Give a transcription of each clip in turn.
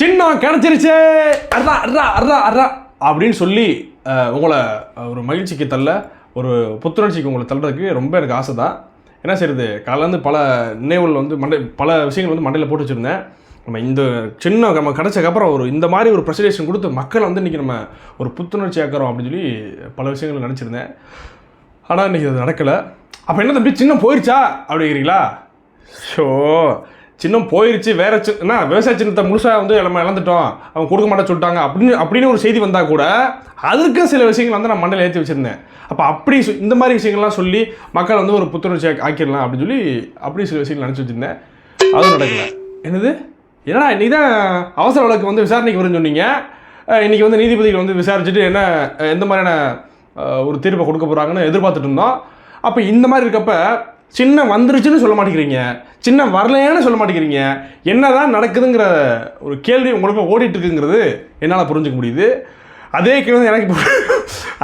சின்னம் கிடைச்சிருச்சு. அர்ரா அர்ரா அர்ரா அர்ரா. அப்படின்னு சொல்லி உங்களை ஒரு மகிழ்ச்சிக்கு தள்ள ஒரு புத்துணர்ச்சிக்கு உங்களை தள்ளுறதுக்கு ரொம்ப எனக்கு ஆசை தான் என்ன செய்யுது காலேருந்து பல நினைவுகள் வந்து மண்டை பல விஷயங்கள் வந்து மண்டையில் போட்டு வச்சுருந்தேன். நம்ம இந்த சின்ன நம்ம கிடச்சக்கப்புறம் ஒரு இந்த மாதிரி ஒரு ப்ரெசன்டேஷன் கொடுத்து மக்களை வந்து இன்றைக்கி நம்ம ஒரு புத்துணர்ச்சி ஆக்கிறோம் அப்படின்னு சொல்லி பல விஷயங்கள் நினச்சிருந்தேன். ஆனால் இன்றைக்கி அது நடக்கலை. அப்போ என்ன தம்பி சின்னம் போயிடுச்சா அப்படிங்கிறீங்களா? ஷோ. சின்னம் போயிடுச்சு வேற சின்ன விவசாய சின்னத்தை முழுசாக வந்து நம்ம இழந்துட்டோம். அவங்க கொடுக்க மாட்டேன்னு சொல்லிட்டாங்க. அப்படின்னு அப்படின்னு ஒரு செய்தி வந்தால் கூட அதற்கு சில விஷயங்கள் வந்து நான் மண்டல ஏற்றி வச்சுருந்தேன். அப்போ அப்படி இந்த மாதிரி விஷயங்கள்லாம் சொல்லி மக்கள் வந்து ஒரு புத்துணர்ச்சி ஆக்கிடலாம் அப்படின்னு சொல்லி அப்படி சில விஷயங்கள் நினச்சி வச்சுருந்தேன். அதுவும் நடக்கல. என்னது? என்னடா இன்றைக்கி தான் அவசர வழக்கு வந்து விசாரணைக்கு வரும்னு சொன்னீங்க. இன்றைக்கி இன்னைக்கு வந்து நீதிபதிகள் வந்து விசாரிச்சுட்டு என்ன எந்த மாதிரியான ஒரு தீர்ப்பை கொடுக்க போகிறாங்கன்னு எதிர்பார்த்துட்டு இருந்தோம். அப்போ இந்த மாதிரி இருக்கப்போ சின்ன வந்துருச்சுன்னு சொல்ல மாட்டேங்கிறீங்க. சின்ன வரலையான்னு சொல்ல மாட்டேங்கிறீங்க. என்னதான் நடக்குதுங்கிற ஒரு கேள்வி உங்களுக்கு ஓடிட்டு இருக்குங்கிறது என்னால் புரிஞ்சுக்க முடியுது. அதே கேள்வி தான் எனக்கு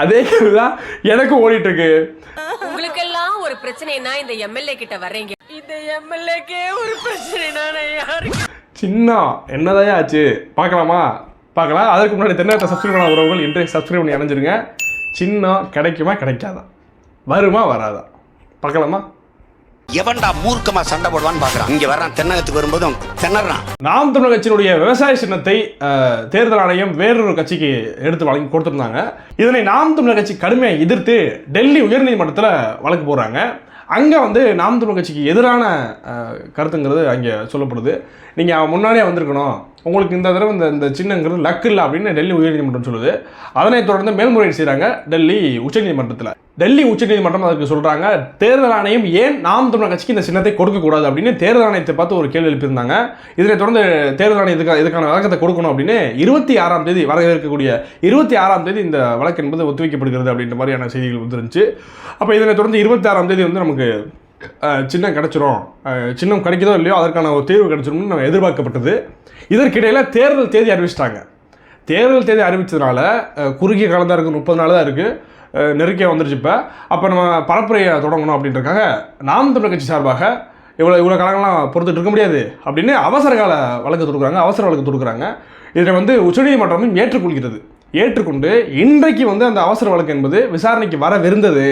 அதே கேள்வி தான் எனக்கும் ஓடிட்டு இருக்கு உங்களுக்கெல்லாம் ஒரு பிரச்சனைனா இந்த எம்எல்ஏ கிட்ட வர்றீங்க. இந்த எம்எல்ஏக்கே ஒரு பிரச்சனைனா நான் யாருக்கு சின்ன என்னதான் ஆச்சு? பார்க்கலாமா? பார்க்கலாம். அதற்கு முன்னாடி தென்னகத்தை சப்ஸ்கிரைப் பண்ண உறவுகள் இன்றைய சப்ஸ்கிரைப் பண்ணி அணைஞ்சிருங்க. சின்னம் கிடைக்குமா கிடைக்காதா? வருமா வராதா? பார்க்கலாமா? எவன்டா மூர்க்கமா சண்டை போடுவான்னு பாக்குறான். இங்க வர்றான் தென்னகத்துக்கு வரும்போதும் திணறான். நாம் தமிழர் கட்சியினுடைய விவசாய சின்னத்தை தேர்தல் ஆணையம் வேறொரு கட்சிக்கு எடுத்து வழங்கி கொடுத்துருந்தாங்க. இதனை நாம் தமிழர் கட்சி கடுமையாக எதிர்த்து டெல்லி உயர்நீதிமன்றத்தில் வழக்கு போடுறாங்க. அங்கே வந்து நாம் தமிழர் கட்சிக்கு எதிரான கருத்துங்கிறது அங்கே சொல்லப்படுது. நீங்கள் முன்னாடியே வந்திருக்கணும். உங்களுக்கு இந்த தடவை இந்த இந்த சின்னங்கிறது லக் இல்லை அப்படின்னு டெல்லி உயர்நீதிமன்றம் சொல்லுது. அதனைத் தொடர்ந்து மேல்முறையீடு செய்கிறாங்க டெல்லி உச்சநீதிமன்றத்தில். டெல்லி உச்சநீதிமன்றம் அதுக்கு சொல்கிறாங்க தேர்தல் ஆணையம் ஏன் நாம் தமிழர் கட்சிக்கு இந்த சின்னத்தை கொடுக்கக்கூடாது? அப்படின்னு தேர்தல் ஆணையத்தை பார்த்து ஒரு கேள்வி எழுப்பியிருந்தாங்க. இதனை தொடர்ந்து தேர்தல் ஆணையத்துக்கு இதுக்கான விளக்கத்தை கொடுக்கணும் அப்படின்னு இருபத்தி ஆறாம் தேதி வர இருக்கக்கூடிய இருபத்தி ஆறாம் தேதி இந்த வழக்கு என்பது ஒத்திவைக்கப்படுகிறது அப்படின்ற மாதிரியான செய்திகள் வந்துருந்துச்சு. அப்போ இதனை தொடர்ந்து இருபத்தி ஆறாம் தேதி வந்து நமக்கு சின்னம் கிடைச்சிரும். சின்னம் கிடைக்குதோ இல்லையோ அதற்கான ஒரு தீர்வு கிடைச்சிரும்னு நம்ம எதிர்பார்க்கப்பட்டது. இதற்கிடையில் தேர்தல் தேதி அறிவிச்சிட்டாங்க. தேர்தல் தேதி அறிவித்ததுனால குறுகிய காலம் தான் இருக்குது முப்பது நாள் தான் இருக்குது நெருக்கிய வந்துருச்சு இப்போ. அப்போ நம்ம பரப்புரையை தொடங்கணும் அப்படின்றக்காக நாம் தமிழர் கட்சி சார்பாக இவ்வளோ இவ்வளோ காலங்கள்லாம் பொறுத்துட்டு இருக்க முடியாது அப்படின்னு அவசர கால வழக்கு தொடுக்குறாங்க அவசர வழக்கு தொடுக்குறாங்க. இதை வந்து உச்சநீதிமன்றமும் ஏற்றுக்கொள்கிறது. ஏற்றுக்கொண்டு இன்றைக்கு வந்து அந்த அவசர வழக்கு என்பது விசாரணைக்கு வரவிருந்தது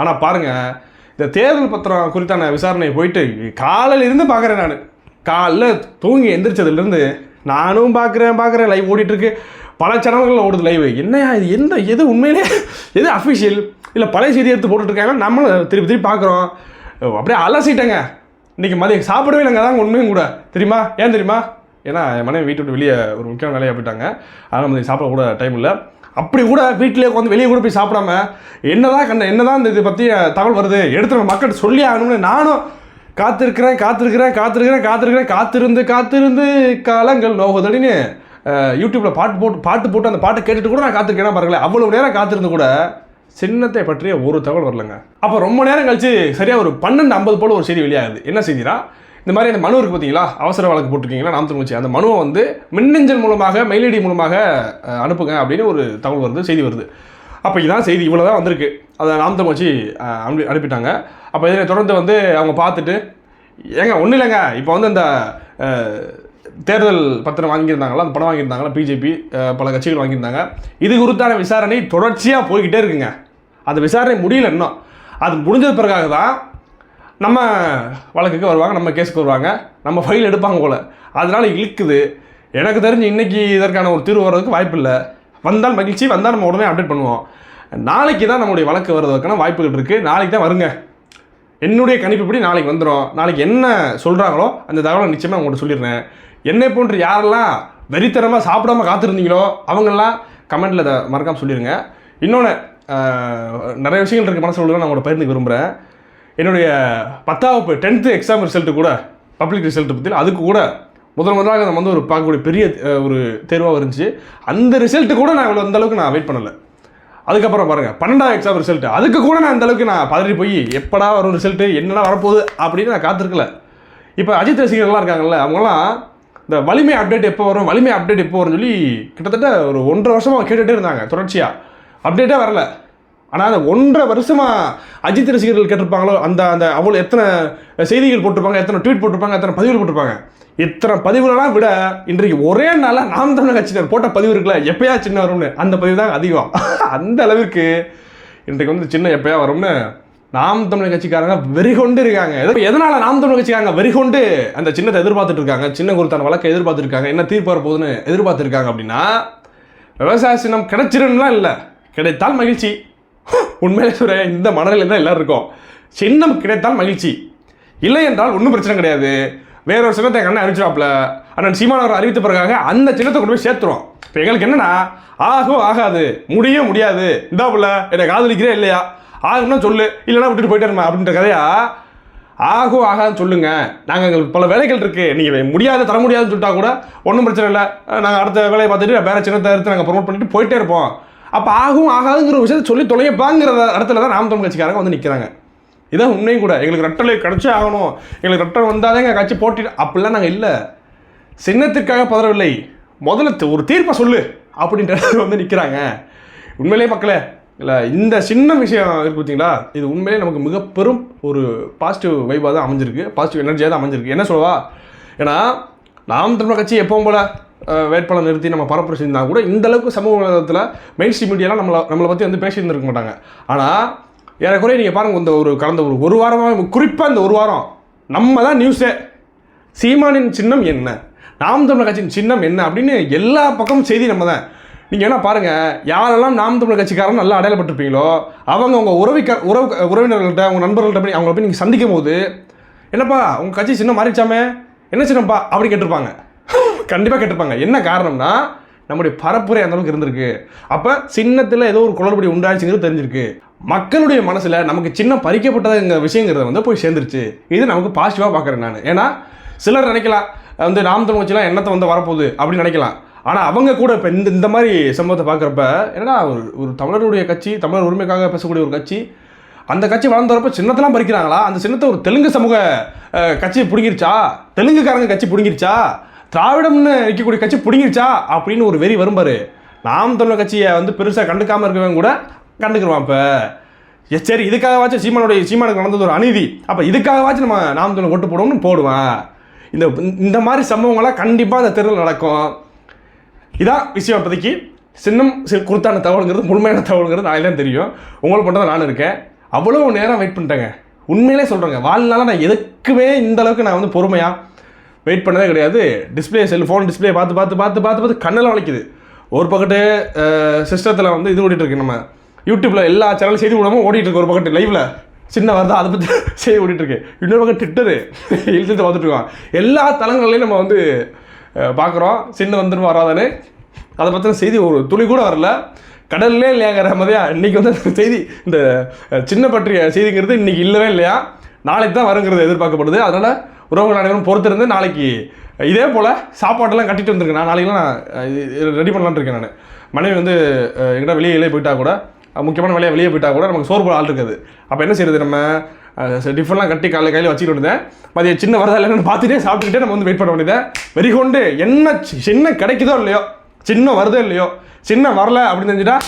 ஆனால் பாருங்கள் இந்த தேர்தல் பத்திரம் குறித்தான விசாரணை போயிட்டு காலையில் இருந்து பார்க்குறேன் நான். காலைல தூங்கி எந்திரிச்சதுலேருந்து நானும் பார்க்குறேன் பார்க்குறேன். லைவ் ஓடிட்டுருக்கு. பல சேனல்களில் ஓடுது லைவ் என்னையா இது? எந்த எது உண்மையிலே? எது அஃபிஷியல் இல்லை பழைய செய்தி எடுத்து போட்டுட்ருக்காங்க நம்மளும் திருப்பி திருப்பி பார்க்குறோம். அப்படியே அலசிட்டேங்க. இன்றைக்கி மதியம் சாப்பிடவே இல்லைங்க. அதான் உண்மையும் கூட. தெரியுமா? ஏன் தெரியுமா? ஏன்னா என் மனைவி வீட்டு விட்டு வெளியே ஒரு முக்கியமான வேலையாக போயிட்டாங்க. அதனால் மதியம் சாப்பிட கூட டைம் இல்லை. அப்படி கூட வீட்டிலே உட்காந்து வெளியே கூட போய் சாப்பிடாம என்னதான் கண்ட என்னதான் இந்த இதை பற்றி தகவல் வருது எடுத்து நம்ம மக்கள்கிட்ட சொல்லி ஆகணும்னு நானும் காத்திருக்கிறேன் காத்திருக்கிறேன் காத்திருக்கிறேன் காத்திருக்கிறேன் காத்திருந்து காத்திருந்து காலங்கள் நோகுதடின்னு யூடியூப்பில் பாட்டு போட்டு பாட்டு போட்டு அந்த பாட்டை கேட்டுட்டு கூட நான் காத்திருக்கேன்னா பாருங்களேன். அவ்வளவு நேரம் காத்திருந்து கூட சின்னத்தை பற்றிய ஒரு தகவல் வரலங்க. அப்போ ரொம்ப நேரம் கழிச்சு சரியாக ஒரு பன்னெண்டு ஐம்பது போல ஒரு செய்தி வெளியாகுது. என்ன செய்தினா இந்த மாதிரி அந்த மனு இருக்கு பார்த்தீங்களா அவசர வழக்கு போட்டிருக்கீங்களா? நாம் தமிழ்ச்சி. அந்த மனுவை வந்து மின்னஞ்சல் மூலமாக மெயில் ஐடி மூலமாக அனுப்புங்க அப்படின்னு ஒரு தகவல் வருது செய்தி வருது. அப்போ இதான் செய்தி. இவ்வளோ தான் வந்திருக்கு. அதை நாம் தமிழ்ச்சி அனுப்பி அனுப்பிட்டாங்க. அப்போ இதனை தொடர்ந்து வந்து அவங்க பார்த்துட்டு ஏங்க ஒன்றும் இல்லைங்க. இப்போ வந்து அந்த தேர்தல் பத்திரம் வாங்கியிருந்தாங்களா? அந்த பணம் வாங்கியிருந்தாங்களா? பிஜேபி பல கட்சிகள் வாங்கியிருந்தாங்க. இது குறித்தான விசாரணை தொடர்ச்சியாக போய்கிட்டே இருக்குங்க. அந்த விசாரணை முடியல இன்னும். அது முடிஞ்சது பிறகாக தான் நம்ம வழக்குக்கு வருவாங்க நம்ம கேஸுக்கு வருவாங்க. நம்ம ஃபைல் எடுப்பாங்க போல். அதனால் இழுக்குது. எனக்கு தெரிஞ்சு இன்றைக்கி இதற்கான ஒரு தீர்வு வர்றதுக்கு வாய்ப்பு இல்லை வந்தால் மகிழ்ச்சி வந்தால் நம்ம உடனே அப்டேட் பண்ணுவோம். நாளைக்கு தான் நம்முடைய வழக்கு வர்றதுக்கான வாய்ப்புகள் இருக்குது நாளைக்கு தான் வருங்க. என்னுடைய கணிப்புப்படி நாளைக்கு வந்துடும் நாளைக்கு என்ன சொல்கிறாங்களோ அந்த தகவலை நிச்சயமாக உங்கள்கிட்ட சொல்லிடுறேன். என்னை போன்று யாரெல்லாம் வெறித்தனமாக சாப்பிடாம காத்திருந்தீங்களோ அவங்கெல்லாம் கமெண்ட்டில் இதை மறக்காமல் சொல்லிடுங்க. இன்னொன்று நிறைய விஷயங்கள் இருக்குது மனசு நான் உங்களோட பகிர்ந்துக்க விரும்புகிறேன் என்னுடைய பத்தாவது டென்த்து எக்ஸாம் ரிசல்ட்டு கூட பப்ளிக் ரிசல்ட்டு பற்றி அதுக்கு கூட முதல் முதலாக நம்ம வந்து ஒரு பார்க்கக்கூடிய பெரிய ஒரு தேர்வாக இருந்துச்சு. அந்த ரிசல்ட்டு கூட நான் இவ்வளோ அந்தளவுக்கு நான் வெயிட் பண்ணலை. அதுக்கப்புறம் பாருங்கள் பன்னெண்டாவது எக்ஸாம் ரிசல்ட் அதுக்கு கூட நான் அந்த அளவுக்கு நான் பதறி போய் எப்படா வரும் ரிசல்ட்டு என்னடா வரப்போகுது? அப்படின்னு நான் காத்திருக்கல. இப்போ அஜித் ரசிகர்கள்லாம் இருக்காங்கல்ல அவங்களாம் இந்த வலிமை அப்டேட் எப்போ வரும் வலிமை அப்டேட் எப்போ வரும்னு சொல்லி கிட்டத்தட்ட ஒரு ஒன்றரை வருஷமாக கேட்டுகிட்டே இருந்தாங்க தொடர்ச்சியாக அப்டேட்டே வரல. ஆனால் அந்த ஒன்றரை வருஷமாக அஜித் ரசிகர்கள் கேட்டிருப்பாங்களோ அந்த அந்த அவ்வளோ எத்தனை செய்திகள் போட்டிருப்பாங்க எத்தனை ட்வீட் போட்டிருப்பாங்க எத்தனை பதிவுகள் போட்டிருப்பாங்க. இத்தனை பதிவுகளெல்லாம் விட இன்றைக்கு ஒரே நாளாக நாம் தமிழக கட்சியினர் போட்ட பதிவு இருக்குல்ல எப்பயா சின்ன வரும்னு அந்த பதிவு தான் அதிகம். அந்த அளவிற்கு இன்றைக்கு வந்து சின்ன எப்பயா வரும்னு நாம் தமிழர் கட்சிக்காரங்க வெறிகொண்டு இருக்காங்க. எதனால நாம் தமிழர் கட்சிக்காரங்க வெறிகொண்டு அந்த சின்னத்தை எதிர்பார்த்துட்டு இருக்காங்க சின்ன குறித்தான வழக்கை எதிர்பார்த்துட்டு இருக்காங்க என்ன தீர்ப்பு வரப்போகுதுன்னு எதிர்பார்த்துருக்காங்க அப்படின்னா விவசாய சின்னம் கிடைச்சிரும்லாம் இல்லை. கிடைத்தால் மகிழ்ச்சி. உண்மையிலே சுரையா இந்த மனநிலை தான் எல்லோரும் இருக்கும். சின்னம் கிடைத்தால் மகிழ்ச்சி. இல்லை என்றால் ஒன்றும் பிரச்சனை கிடையாது. வேற ஒரு சின்னத்தை எங்கள் அண்ணன் அறிவிச்சிடாப்புல அண்ணன் சீமான் அவர் அறிவித்த பிறகாக அந்த சின்னத்தை கொண்டு போய் சேர்த்துருவோம். இப்போ எங்களுக்கு என்னன்னா ஆகும் ஆகாது முடியும் முடியாது. இந்தாப்புல என்னை காதலிக்கிறே இல்லையா? ஆகும்னா சொல்லு இல்லைன்னா விட்டுட்டு போயிட்டே இருமா அப்படின்ற கதையா? ஆகும் ஆகாதுன்னு சொல்லுங்க. நாங்கள் எங்களுக்கு பல வேலைகள் இருக்கு. நீங்கள் முடியாது தர முடியாதுன்னு சொல்லிட்டா கூட ஒன்றும் பிரச்சனை இல்லை. நாங்கள் அடுத்த வேலையை பார்த்துட்டு வேற சின்னத்தை எடுத்து நாங்கள் ப்ரொமோட் பண்ணிட்டு போயிட்டே இருப்போம். அப்போ ஆகும் ஆகாதுங்கிற ஒரு விஷயத்தை சொல்லி தொலையப்பாங்கிற இடத்துல தான் நாம் தமிழ் கட்சிக்காரங்க வந்து நிற்கிறாங்க இதான் உண்மையும் கூட. எங்களுக்கு ரெட்டலை கிடச்சே ஆகணும். எங்களுக்கு ரெட்டல் வந்தால் எங்கள் கட்சி போட்டி. அப்படிலாம் நாங்கள் இல்லை. சின்னத்திற்காக பதறவில்லை. முதல்ல ஒரு தீர்ப்பை சொல்லு அப்படின்ற வந்து நிற்கிறாங்க உண்மையிலே மக்களே இல்லை இந்த சின்ன விஷயம் இருக்கு பார்த்தீங்களா இது உண்மையிலே நமக்கு மிக பெரும் ஒரு பாசிட்டிவ் வைபாக தான் அமைஞ்சிருக்கு. பாசிட்டிவ் எனர்ஜியாக தான் அமைஞ்சிருக்கு. என்ன சொல்லவா? ஏன்னா நாம் தமிழ் கட்சி எப்பவும் போல வேட்பாளர் நிறுத்தி நம்ம பரப்புரை செஞ்சிருந்தா கூட இந்த அளவுக்கு சமூக வலைதளத்தில் மெயின் ஸ்ட்ரீம் மீடியாலாம் நம்மளை நம்மளை பற்றி வந்து பேசியிருந்துருக்க மாட்டாங்க. ஆனால் ஏறக்குறைய நீங்கள் பாருங்கள் இந்த ஒரு கடந்த ஒரு ஒரு வாரமாக குறிப்பாக இந்த ஒரு வாரம் நம்ம தான் நியூஸே சீமானின் சின்னம் என்ன? நாம் தமிழர் கட்சியின் சின்னம் என்ன? அப்படின்னு எல்லா பக்கமும் செய்தி நம்ம தான். நீங்கள் என்ன பாருங்கள் யாரெல்லாம் நாம் தமிழர் கட்சிக்காரன் நல்லா அடையாளப்பட்டிருப்பீங்களோ அவங்க உங்கள் உறவிக்க உறவு உறவினர்கள்ட்ட அவங்க நண்பர்கள்ட்ட போய் அவங்கள போய் நீங்கள் சந்திக்கும் போது என்னப்பா உங்கள் கட்சி சின்னம் மாறிச்சாமே என்ன சின்னப்பா? அப்படி கேட்டிருப்பாங்க. கண்டிப்பாக கேட்டிருப்பாங்க. என்ன காரணம்னா நம்முடைய பரப்புரை அந்த அளவுக்கு இருந்திருக்கு. அப்போ சின்னத்தில் ஏதோ ஒரு குளறுபடி உண்டாச்சுங்கிறது தெரிஞ்சிருக்கு. மக்களுடைய மனசில் நமக்கு சின்னம் பறிக்கப்பட்டதுங்கிற விஷயங்கிறத வந்து போய் சேர்ந்துருச்சு. இது நமக்கு பாசிட்டிவாக பார்க்குறேன் நான். ஏன்னா சிலர் நினைக்கலாம் வந்து நாம் தமிழ் கட்சிலாம் என்னத்தை வந்து வரப்போகுது அப்படின்னு நினைக்கலாம். ஆனால் அவங்க கூட இப்போ இந்த இந்த மாதிரி சம்பவத்தை பார்க்குறப்ப என்னடா ஒரு ஒரு தமிழருடைய கட்சி தமிழர் உரிமைக்காக பேசக்கூடிய ஒரு கட்சி அந்த கட்சி வளர்ந்து வரப்போ சின்னத்தெல்லாம் பறிக்கிறாங்களா? அந்த சின்னத்தை ஒரு தெலுங்கு சமூக கட்சி பிடுங்கிருச்சா? தெலுங்குக்காரங்க கட்சி பிடுங்கிருச்சா? திராவிடம்னு இருக்கக்கூடிய கட்சி பிடுங்கிருச்சா அப்படின்னு ஒரு வெறி வரும்பாரு நாம் தமிழர் கட்சியை வந்து பெருசாக கண்டுக்காமல் இருக்கவங்க கூட கண்டுக்குருவான் இப்போ. சரி இதுக்காகவாச்சும் சீமானுடைய சீமானுக்கு நடந்தது ஒரு அநீதி. அப்போ இதுக்காகவாச்சும் நம்ம நாம் தமிழ் ஓட்டு போடுவோம்னு போடுவேன் இந்த இந்த மாதிரி சம்பவங்கள்லாம் கண்டிப்பாக அந்த தெருவில் நடக்கும். இதான் விஷயம் இப்போதைக்கு. சின்னம் சி- குறித்தான தகவலுங்கிறது முழுமையான தகவலுங்கிறது நாளைக்கு தான் தெரியும். உங்களுக்கு மட்டும் தான் நான் இருக்கேன். அவ்வளோ நேரம் வெயிட் பண்ணிட்டேங்க. உண்மையிலே சொல்கிறேங்க வாழ்நாளாக நான் எதுக்குமே இந்த அளவுக்கு நான் வந்து பொறுமையாக வெயிட் பண்ணதே கிடையாது. டிஸ்பிளே செல் ஃபோன் டிஸ்பிளே பார்த்து பார்த்து பார்த்து பார்த்து பார்த்து கண்ணெல்லாம் வலிக்குது. ஒரு பக்கத்து சிஸ்டத்தில் வந்து இது ஓடிட்டு நம்ம யூடியூப்பில் எல்லா சேனல் செய்தி விடாமல் ஓடிட்டு இருக்கு ஒரு பக்கத்து லைவில் சின்ன வருதா அதை பற்றி செய்தி ஓடிட்டு இருக்கு. இன்னொரு பக்கம் ட்விட்டரு இழுத்து பார்த்துட்ருக்கோம் எல்லா தளங்கள்லையும் நம்ம வந்து பார்க்குறோம். சின்ன வந்துடும் வராதானே அதை பற்றின செய்தி ஒரு துளி கூட வரல. கடல்லே இல்லையாங்கிற மாதிரியா இன்றைக்கி வந்து செய்தி இந்த சின்ன பற்றிய செய்திங்கிறது இன்னைக்கு இல்லவே இல்லையா? நாளைக்கு தான் வருங்கிறது எதிர்பார்க்கப்படுது. அதனால் உறவுகள் அனைவரும் பொறுத்திருந்து நாளைக்கு இதே போல் சாப்பாட்டெல்லாம் கட்டிட்டு வந்திருக்கேன். நான் நாளைக்கெல்லாம் நான் ரெடி பண்ணலான்னு இருக்கேன் நான். மனைவி வந்து எங்கிட்ட வெளியே வெளியே போயிட்டா கூட முக்கியமான வேலையை வெளியே போயிட்டா கூட நமக்கு சோறு போட ஆள் இருக்காது. அப்போ என்ன செய்யறது நம்ம? டிஃபன்லாம் கட்டி காலையில் கையில் வச்சுக்கிட்டு இருந்தேன் மதியம் சின்ன வரதா இல்லைன்னு பார்த்துட்டே சாப்பிட்டுக்கிட்டே நம்ம வந்து வெயிட் பண்ண வேண்டியதை வெறி கொண்டு என்ன சி- சின்ன கிடைக்குதோ இல்லையோ சின்ன வருதோ இல்லையோ சின்ன வரல அப்படின்னு தெரிஞ்சுட்டா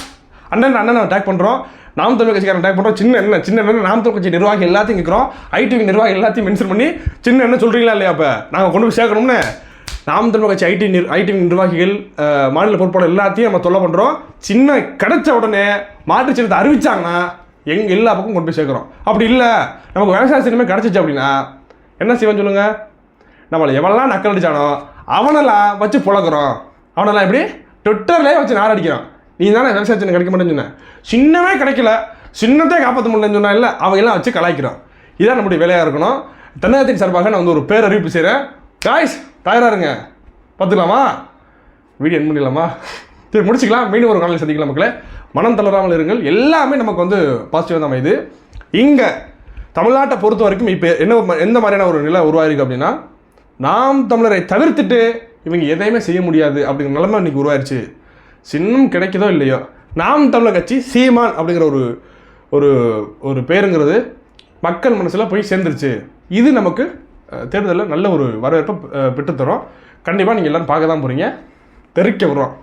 அண்ணன் அண்ணன் அட்டாக் பண்ணுறோம் நாம் தமிழ் கட்சிக்காரன் அட்டாக் பண்ணுறோம் சின்ன என்ன சின்ன என்ன நாம் தமிழ் கட்சி நிர்வாகி எல்லாத்தையும் கேட்குறோம் ஐடி நிர்வாகி எல்லாத்தையும் மென்ஷன் பண்ணி சின்ன என்ன சொல்கிறீங்களா இல்லையா அப்போ? நாங்கள் கொண்டு போய் சேர்க்கணும்னு. நாம் தமிழ் கட்சி ஐடி நிர் ஐடி நிர்வாகிகள் மாநில பொறுப்பாளர் எல்லாத்தையும் நம்ம தொல்லை பண்ணுறோம் சின்ன கிடைச்ச உடனே மாற்று சின்னத்தை அறிவிச்சாங்கன்னா எங்கள் எல்லா பக்கம் கொண்டு போய் சேர்க்குறோம். அப்படி இல்லை. நமக்கு விவசாய சின்னமே கிடச்சிச்சு அப்படின்னா என்ன செய்வேன் சொல்லுங்கள் நம்மளை எவனெல்லாம் நக்கல் அடிச்சானோ அவனெல்லாம் வச்சு புழக்கிறோம் அவனெல்லாம் எப்படி? ட்விட்டர்லேயே வச்சு நார் அடிக்கிறான் நீ தானே விவசாய கிடைக்க மாட்டேன்னு சொன்ன. சின்னமே கிடைக்கல. சின்னத்தை காப்பாற்ற முடியலன்னு சொன்னா இல்லை அவங்க எல்லாம் வச்சு கலாய்க்கிறோம். இதான் நம்முடைய வேலையாக இருக்கணும். தென்னகத்தின் சார்பாக நான் வந்து ஒரு பேரறிவிப்பு செய்கிறேன் காய்ஸ் தயாராக இருங்க பார்த்துக்கலாமா? வீடியோ என் பண்ணிடலாமா? சரி முடிச்சுக்கலாம். மீண்டும் ஒரு காலையில் சந்திக்கலாம் மக்களே. மனம் தளராமல் இருங்கள். எல்லாமே நமக்கு வந்து பாசிட்டிவாக தான் அமையுது. இங்கே தமிழ்நாட்டை பொறுத்த வரைக்கும் இப்போ என்ன எந்த மாதிரியான ஒரு நிலை உருவாயிருக்கு அப்படின்னா நாம் தமிழரை தவிர்த்துட்டு இவங்க எதையுமே செய்ய முடியாது அப்படிங்கிற நிலைமை இன்றைக்கி உருவாயிருச்சு. சின்னம் கிடைக்குதோ இல்லையோ? நாம் தமிழர் கட்சி சீமான் அப்படிங்கிற ஒரு ஒரு ஒரு பேருங்கிறது மக்கள் மனசில் போய் சேர்ந்துருச்சு. இது நமக்கு தேர்தலில் நல்ல ஒரு வரவேற்பை பெற்றுத்தரும். கண்டிப்பாக நீங்கள் எல்லோரும் பார்க்க தான் போகிறீங்க தெரிக்க விடுறோம்.